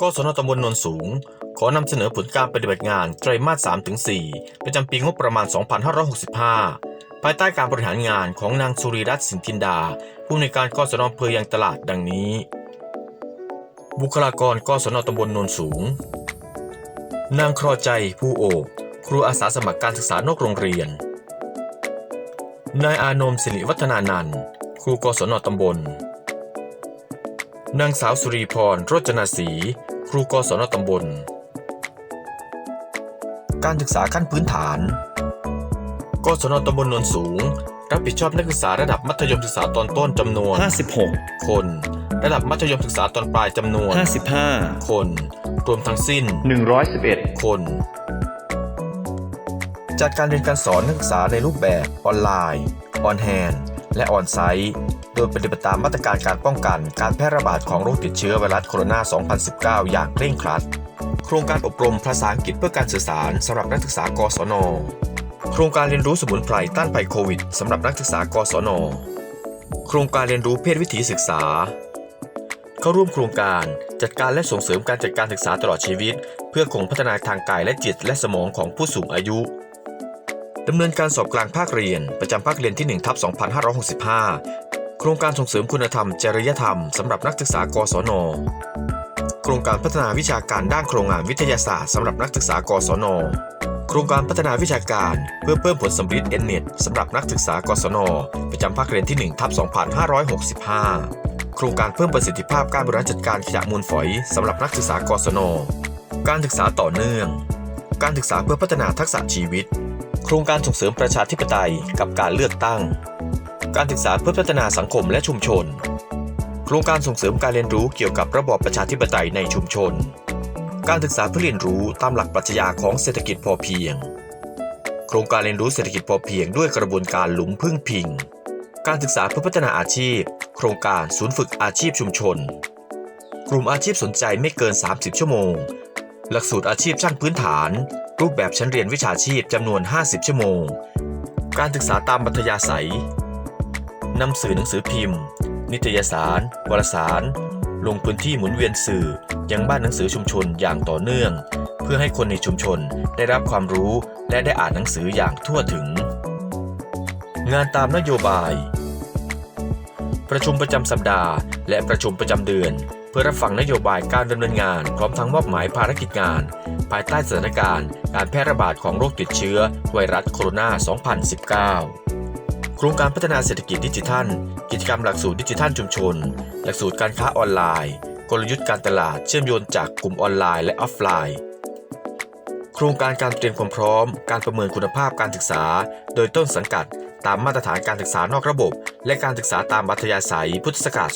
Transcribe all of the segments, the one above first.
กศนตำบลนนสูง ขอนำเสนอผลการปฏิบัติงานไตรมาส 3-4 ประจำปีงบประมาณ 2565 ภายใต้การบริหารงานของนางสุริรัตน์สินทินดา ผู้ในการกศนอำเภอยางตลาดดังนี้ บุคลากรกศนตำบลนนสูง นางครอใจผู้โอบครูอาสาสมัครการศึกษานอกโรงเรียน นายอานมศิริวัฒนานันท์ครูกศนตำบลนางสาวสุรีพรโรจนาศรี ครูกศนตำบล การศึกษาขั้นพื้นฐาน กศนตำบลโนนสูง รับผิดชอบนักศึกษาระดับมัธยมศึกษาตอนต้นจำนวน 56 คน ระดับมัธยมศึกษาตอนปลายจำนวน 55 คน รวมทั้งสิ้น 111 คน จัดการเรียนการสอนนักศึกษาในรูปแบบออนไลน์ ออนแฮนและออนไซต์ โดยปฏิบัติตามมาตรการการป้องกันการแพร่ระบาดของโรคติดเชื้อไวรัสโคโรนา 2019 อย่างเคร่งครัด โครงการอบรมภาษาอังกฤษเพื่อการสื่อสารสำหรับนักศึกษากศน โครงการเรียนรู้สมุนไพรต้านภัยโควิดสำหรับนักศึกษากศน โครงการเรียนรู้เพศวิถีศึกษา เข้าร่วมโครงการจัดการและส่งเสริมการจัดการศึกษาตลอดชีวิต เพื่อคงพัฒนาทางกายและจิตและสมองของผู้สูงอายุดำเนินการสอบกลางภาคเรียนประจำภาคเรียนที่1ทับ2565 โครงการส่งเสริมคุณธรรมจริยธรรมสำหรับนักศึกษากศน โครงการพัฒนาวิชาการด้านโครงงานวิทยาศาสตร์สำหรับนักศึกษากศน โครงการพัฒนาวิชาการเพื่อเพิ่มผลสำลิดเอ็นเน็ตสำหรับนักศึกษากศน ประจำภาคเรียนที่1ทับ2565 โครงการเพิ่มประสิทธิภาพการบริหารจัดการขยะมูลฝอยสำหรับนักศึกษากศน การศึกษาต่อเนื่อง การศึกษาเพื่อพัฒนาทักษะชีวิต โครงการส่งเสริมประชาธิปไตยกับการเลือกตั้ง การศึกษาเพื่อพัฒนาสังคมและชุมชน โครงการส่งเสริมการเรียนรู้เกี่ยวกับระบอบประชาธิปไตยในชุมชน การศึกษาเพื่อเรียนรู้ตามหลักปรัชญาของเศรษฐกิจพอเพียง โครงการเรียนรู้เศรษฐกิจพอเพียงด้วยกระบวนการหลุมพึ่งพิง การศึกษาเพื่อพัฒนาอาชีพ โครงการศูนย์ฝึกอาชีพชุมชน กลุ่มอาชีพสนใจไม่เกิน 30 ชั่วโมง หลักสูตรอาชีพช่างพื้นฐาน รูปแบบชั้นเรียนวิชาชีพจำนวน 50 ชั่วโมง การศึกษาตามบัธยาศัย นำสื่อหนังสือพิมพ์ นิตยสาร วารสาร ลงพื้นที่หมุนเวียนสื่อยังบ้านหนังสือชุมชนอย่างต่อเนื่อง เพื่อให้คนในชุมชนได้รับความรู้และได้อ่านหนังสืออย่างทั่วถึง งานตามนโยบาย ประชุมประจำสัปดาห์ และประชุมประจำเดือน เพื่อรับฟังนโยบายการดำเนินงานพร้อมทั้งมอบหมายภารกิจงาน ภายใต้สถานการณ์ การแพร่ระบาดของโรคติดเชื้อไวรัสโคโรนา 2019 โครงการพัฒนาเศรษฐกิจดิจิทัล กิจกรรมหลักสูตรดิจิทัลชุมชน หลักสูตรการค้าออนไลน์ กลยุทธ์การตลาดเชื่อมโยงจากกลุ่มออนไลน์และออฟไลน์ โครงการการเตรียมความพร้อม การประเมินคุณภาพการศึกษา โดยต้นสังกัด ตามมาตรฐานการศึกษานอกระบบ และการศึกษาตามมัธยาศัยพุทธศักราช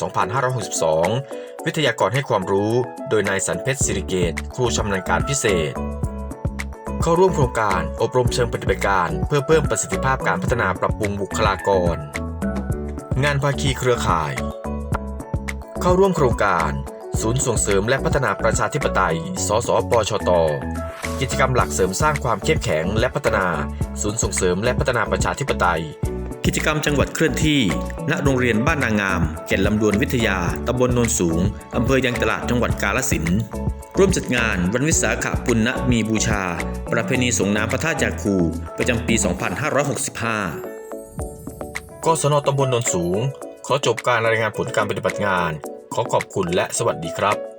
2562 วิทยากรให้ความรู้ โดยนายสันเพชรสิริเกตครูชำนาญการพิเศษ เข้าร่วมโครงการ อบรมเชิงปฏิบัติการ เพื่อเพิ่มประสิทธิภาพการพัฒนาปรับปรุงบุคลากร งานภาคีเครือข่าย เข้าร่วมโครงการ ศูนย์ส่งเสริมและพัฒนาประชาธิปไตย สสปชต กิจกรรมหลักเสริมสร้างความเข้มแข็งและพัฒนา ศูนย์ส่งเสริมและพัฒนาประชาธิปไตย กิจกรรมจังหวัดเคลื่อนที่ ณ โรงเรียนบ้านนางามแก่นลำดวนวิทยา ตำบลโนนสูง อำเภอยางตลาด จังหวัดกาฬสินธุ์ ร่วมจัดงานวันวิสาขบุญณมีบูชา ประเพณีสงน้ำพระธาตุยาคูประจำปี 2565กศนตำบลนนสูง ขอจบการรายงานผลการปฏิบัติงาน ขอขอบคุณและสวัสดีครับ